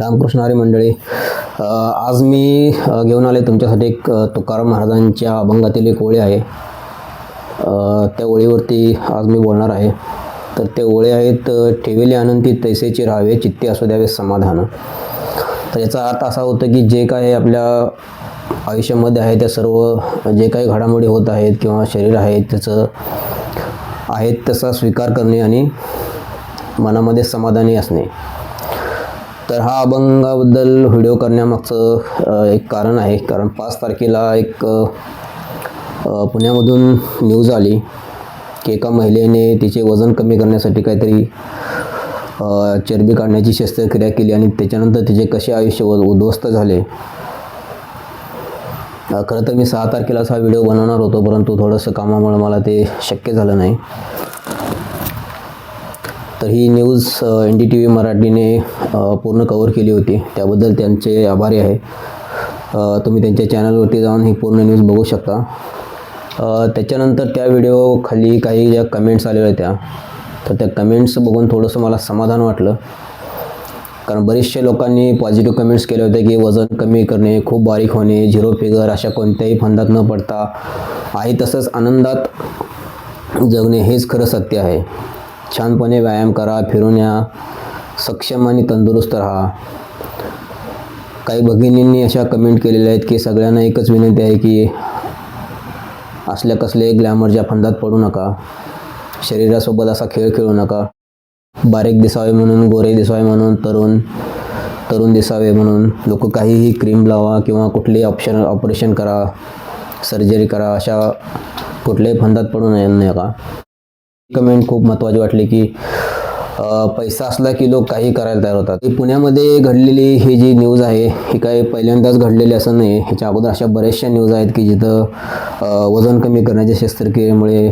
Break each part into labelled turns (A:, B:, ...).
A: रामकृष्ण आरे मंडळी. आज मी घेऊन आले तुमच्यासाठी एक तुकाराम महाराजांच्या अभंगातील एक ओळी आहे. त्या ओळीवरती आज मी बोलणार आहे. तर ते ओळी आहेत अ, आनंदी तैसेचे राहावे चित्ते असू द्यावे समाधान. तर याचा अर्थ असा होतो की जे काय आपल्या आयुष्यामध्ये आहे त्या सर्व जे काही घडामोडी होत आहेत किंवा शरीर आहे त्याचं आहेत तसा स्वीकार करणे आणि मनामध्ये समाधानी असणे. तर हा अभंगाबद्दल व्हिडिओ करण्यामागचं एक कारण आहे. कारण पाच तारखेला एक पुण्यामधून न्यूज आली की एका महिलेने तिचे वजन कमी करण्यासाठी काहीतरी चरबी काढण्याची शस्त्रक्रिया केली आणि त्याच्यानंतर तिचे कसे आयुष्य उद्ध्वस्त झाले. खरं तर मी सहा तारखेलाच हा व्हिडिओ बनवणार होतो परंतु थोडंसं कामामुळे मला ते शक्य झालं नाही. तर ही news N D T V मराठीने पूर्ण कवर केली होती. त्याबद्दल त्यांचे आभारी आहे. तुम्ही त्यांच्या चॅनलवरती जाऊन ही पूर्ण न्यूज बघू शकता. त्याच्यानंतर त्या व्हिडिओ खाली काही ज्या कमेंट्स आलेल्या होत्या तर त्या कमेंट्स बघून थोडंसं मला समाधान वाटलं. कारण बरेचसे लोकांनी पॉझिटिव्ह कमेंट्स केले होते की वजन कमी करणे खूप बारीक होणे झिरो फिगर अशा कोणत्याही फंदात न पडता. आहे तसंच आनंदात जगणे हेच खरं सत्य आहे. छानपणे व्यायाम करा फिरून या. सक्षम आणि तंदुरुस्त राहा. काही भगिनींनी अशा कमेंट केलेल्या आहेत की सगळ्यांना एकच विनंती आहे की असल्या कसले ग्लॅमरच्या फंदात पडू नका. शरीरासोबत असा खेळ खेळू नका. बारीक दिसावे म्हणून गोरे दिसावे म्हणून तरुण तरुण दिसावे म्हणून. लोक काहीही क्रीम लावा किंवा कुठलेही ऑप्शन ऑपरेशन करा सर्जरी करा अशा कुठल्याही फंदात पडू नये नका. कमेंट खूप महत्त्वाची वाटली की पैसा असला की लोक काही करायला तयार होतात. पुण्यामध्ये घडलेली ही जी न्यूज आहे ही काही पहिल्यांदाच घडलेली असं नाही. ह्याच्या अगोदर अशा बऱ्याचशा न्यूज आहेत की जिथं वजन कमी करण्याच्या शस्त्रक्रियेमुळे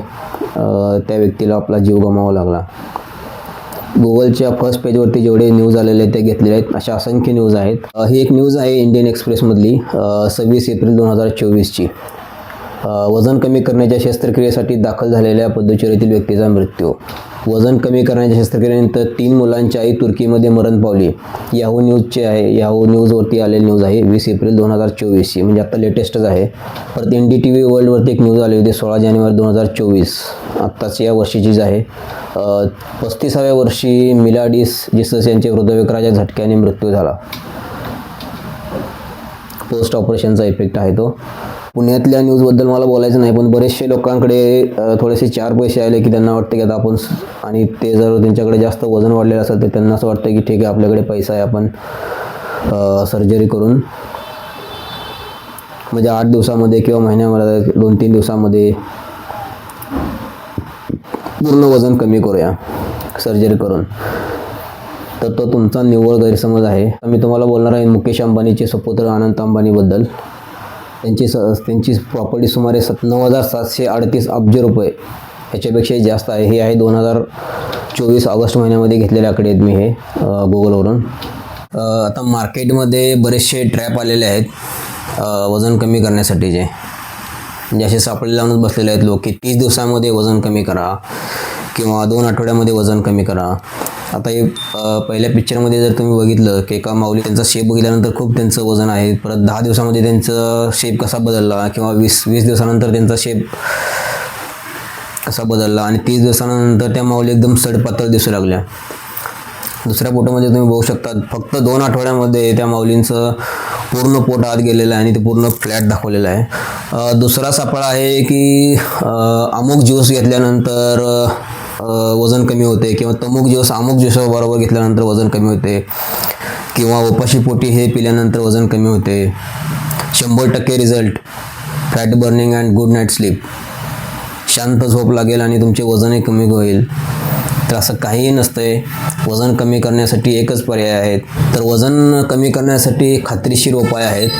A: त्या व्यक्तीला आपला जीव गमावा लागला. गुगलच्या फर्स्ट पेजवरती जेवढे न्यूज आलेले आहेत ते घेतलेले आहेत अशा असंख्य न्यूज आहेत. ही एक न्यूज आहे इंडियन एक्सप्रेसमधली सव्वीस एप्रिल दोन हजार चोवीसची. वजन कमी करण्याच्या शस्त्रक्रियेसाठी दाखल झालेल्या पद्दुचेरीतील व्यक्तीचा मृत्यू. वजन कमी करण्याच्या शस्त्रक्रियेनंतर तीन मुलांची आई तुर्कीमध्ये मरण पावली. याहू न्यूजचे आहे याहू न्यूजवरती आलेली न्यूज आहे वीस एप्रिल दोन हजार चोवीसची. म्हणजे आत्ता लेटेस्टच आहे. परत एन डी टी व्ही वर्ल्डवरती एक न्यूज आली होती सोळा जानेवारी दोन हजार चोवीस. आत्ताच या वर्षीचीच आहे. पस्तीसाव्या वर्षी मिलाडिस जिसस यांचे हृदयविकाराच्या झटक्याने मृत्यू झाला. पोस्ट ऑपरेशनचा इफेक्ट आहे तो. पुण्यातल्या न्यूजबद्दल मला बोलायचं नाही पण बरेचसे लोकांकडे थोडेसे चार पैसे आले की त्यांना वाटतं की आता आपण आणि ते जर त्यांच्याकडे जास्त वजन वाढलेलं असेल तर त्यांना असं वाटतं की ठीक आहे आपल्याकडे पैसा आहे आपण सर्जरी करून म्हणजे आठ दिवसामध्ये किंवा महिन्यामध्ये दोन तीन दिवसामध्ये पूर्ण वजन कमी करूया सर्जरी करून. तर तो तुमचा निव्वळ गैरसमज आहे. मी तुम्हाला बोलणार आहे मुकेश अंबानीचे सुपुत्र अनंत अंबानीबद्दल. त्यांची स त्यांची प्रॉपर्टी सुमारे सत नऊ हजार सातशे अडतीस अब्ज रुपये. ह्याच्यापेक्षाही जास्त आहे. हे आहे दोन हजार चोवीस ऑगस्ट महिन्यामध्ये घेतलेले आकडे आहेत मी हे गुगलवरून आता मार्केटमध्ये बरेचसे ट्रॅप आलेले आहेत वजन कमी करण्यासाठीचे म्हणजे असे सापडे लावूनच बसलेले आहेत लोक की तीस दिवसामध्ये वजन कमी करा किंवा दोन आठवड्यामध्ये वजन कमी करा. आता हे पहिल्या पिक्चरमध्ये जर तुम्ही बघितलं की एका माऊली त्यांचा शेप बघितल्यानंतर खूप त्यांचं वजन आहे. परत दहा दिवसामध्ये त्यांचं शेप कसा बदलला किंवा वीस वीस दिवसानंतर त्यांचा शेप कसा बदलला आणि तीस दिवसानंतर त्या माऊली एकदम सडपातळ दिसू लागल्या. दुसऱ्या पोटामध्ये तुम्ही बघू शकता फक्त दोन आठवड्यामध्ये त्या माऊलींचं पूर्ण पोट आत गेलेलं आहे आणि ते पूर्ण फ्लॅट दाखवलेलं आहे. दुसरा सापळा आहे की अमुक ज्यूस घेतल्यानंतर वजन कमी होते किंवा तमुक ज्यूस अमुक ज्यूसाबरोबर घेतल्यानंतर वजन कमी होते किंवा उपाशी पोटी हे पिल्यानंतर वजन कमी होते. शंभर टक्के result fat burning and good night sleep शांत झोप लागेल आणि तुमचे वजनही कमी होईल. तर असं काहीही नसतंय. वजन कमी करण्यासाठी एकच पर्याय आहेत. तर वजन कमी करण्यासाठी खात्रीशीर उपाय आहेत.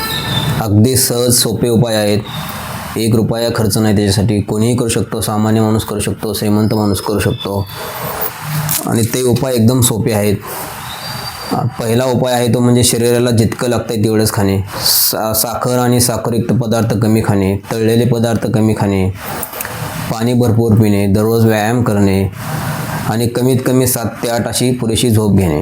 A: अगदी सहज सोपे उपाय आहेत. एक रुपया खर्च नाही त्याच्यासाठी. कोणीही करू शकतो. सामान्य माणूस करू शकतो. श्रीमंत माणूस करू शकतो. आणि ते उपाय एकदम सोपे आहेत. पहिला उपाय आहे तो म्हणजे शरीराला जितकं लागतं आहे तेवढंच खाणे. सा साखर आणि साखरयुक्त पदार्थ कमी खाणे. तळलेले पदार्थ कमी खाणे. पाणी भरपूर पिणे. दररोज व्यायाम करणे. आणि कमीत कमी सात ते आठ अशी पुरेशी झोप घेणे.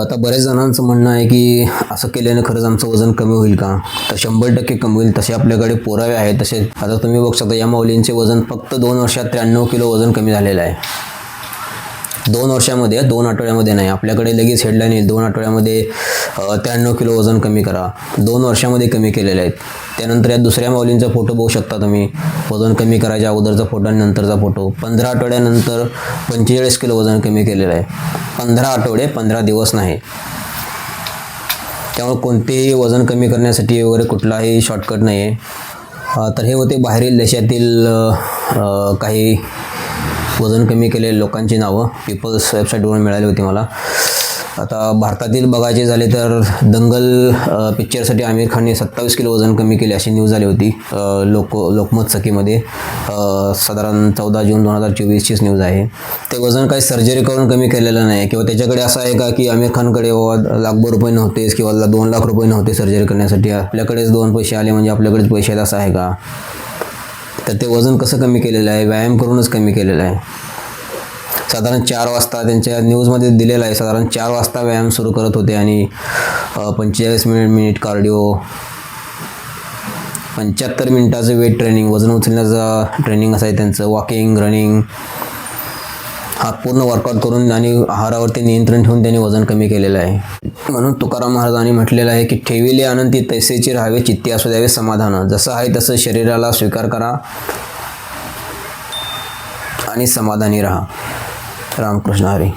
A: आता बऱ्याच जणांचं म्हणणं आहे की असं केल्याने खरंच आमचं वजन कमी होईल का? तर शंभर टक्के कमी होईल. तसे आपल्याकडे पुरावे आहेत. तसे आता तुम्ही बघू शकता या माऊलींचे वजन फक्त दोन वर्षात त्र्याण्णव किलो वजन कमी झालेलं आहे. दोन वर्षामध्ये दोन आठवड्यामध्ये नाही. आपल्याकडे लगेच हेडलाईन येईल. दोन आठवड्यामध्ये त्र्याण्णव किलो वजन कमी करा. दोन वर्षामध्ये कमी केलेले आहेत. त्यानंतर या दुसऱ्या माऊलींचा फोटो बघू शकता तुम्ही. वजन कमी करायच्या अगोदरचा फोटो आणि नंतरचा फोटो पंधरा आठवड्यानंतर पंचेचाळीस किलो वजन कमी केलेलं आहे. पंधरा आठवडे पंधरा दिवस नाही. त्यामुळे कोणतेही वजन कमी करण्यासाठी वगैरे कुठलाही शॉर्टकट नाही आहे तर हे होते बाहेरील देशातील काही वजन कमी केलेल्या लोकांची नावं पीपल्स वेबसाईटवरून मिळाली होती मला. आता भारतातील बघायचे झाले तर दंगल पिक्चरसाठी आमिर खानने सत्तावीस किलो वजन कमी केले अशी न्यूज आली होती. लोक लोकमत सखीमध्ये साधारण चौदा जून दोन हजार चोवीसचीच न्यूज आहे. ते वजन काही सर्जरी करून कमी केलेलं नाही किंवा त्याच्याकडे असं आहे का की आमिर खानकडे लाखभर रुपये नव्हतेच किंवा दोन लाख रुपये नव्हते सर्जरी करण्यासाठी आपल्याकडेच दोन पैसे आले म्हणजे आपल्याकडेच पैसे आहेत असं आहे का? तर ते वजन कसं कमी केलेलं आहे? व्यायाम करूनच कमी केलेलं आहे. साधारण चार वाजता त्यांच्या न्यूजमध्ये दिलेलं आहे. साधारण चार वाजता व्यायाम सुरू करत होते आणि पंचेचाळीस मिनिट मिनिट कार्डिओ पंच्याहत्तर मिनिटाचं वेट ट्रेनिंग वजन उचलण्याचं ट्रेनिंग असायचं त्यांचं. वॉकिंग रनिंग हा पूर्ण वर्कआउट करून आणि आहारावरती नियंत्रण ठेवून त्यांनी वजन कमी केलेलं आहे. म्हणून तुकाराम महाराजांनी म्हटलेलं आहे की ठेविले आनंदी तैसेचे राहावे चित्ती असू द्यावे समाधान. जसं आहे तसं शरीराला स्वीकार करा आणि समाधानी राहा. रामकृष्ण हरी.